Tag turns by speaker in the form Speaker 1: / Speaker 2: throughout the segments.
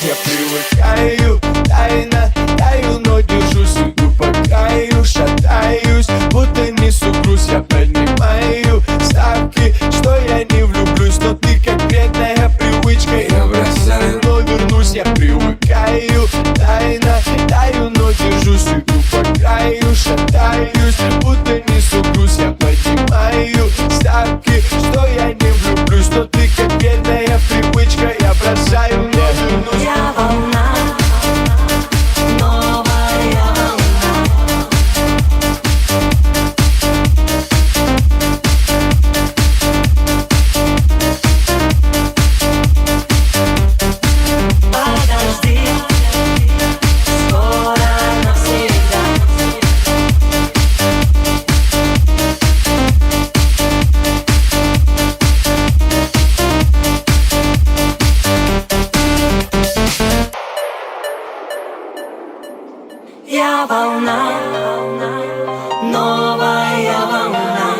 Speaker 1: Я привыкаю тайно, таю, но держусь Иду по краю, шатаюсь, будто несу груз Я поднимаю ставки, что я не влюблюсь Но ты конкретная привычка. Я бросаю, но вернусь Я привыкаю тайно, таю, но держусь Иду по краю, шатаюсь, будто несу груз Я
Speaker 2: волна, новая волна.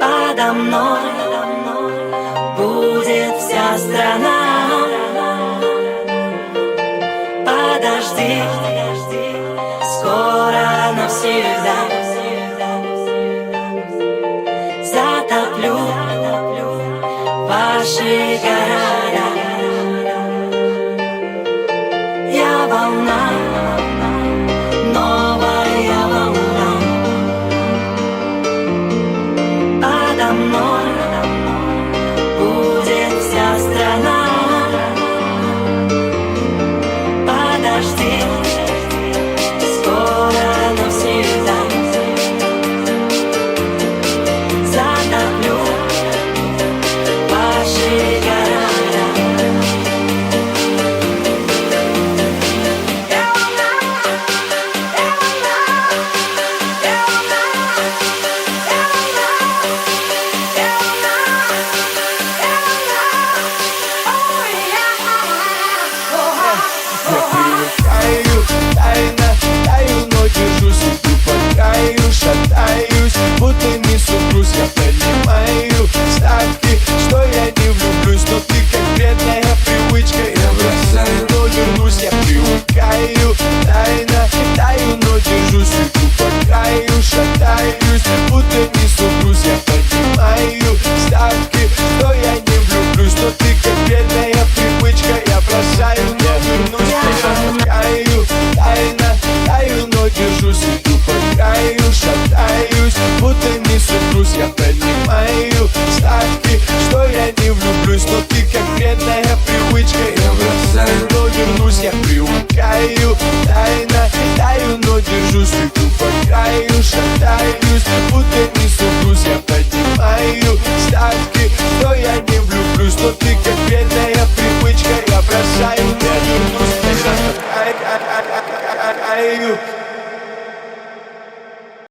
Speaker 2: Подо мной будет вся страна. Подожди, скоро навсегда. Затоплю ваши города.
Speaker 1: tonight circuit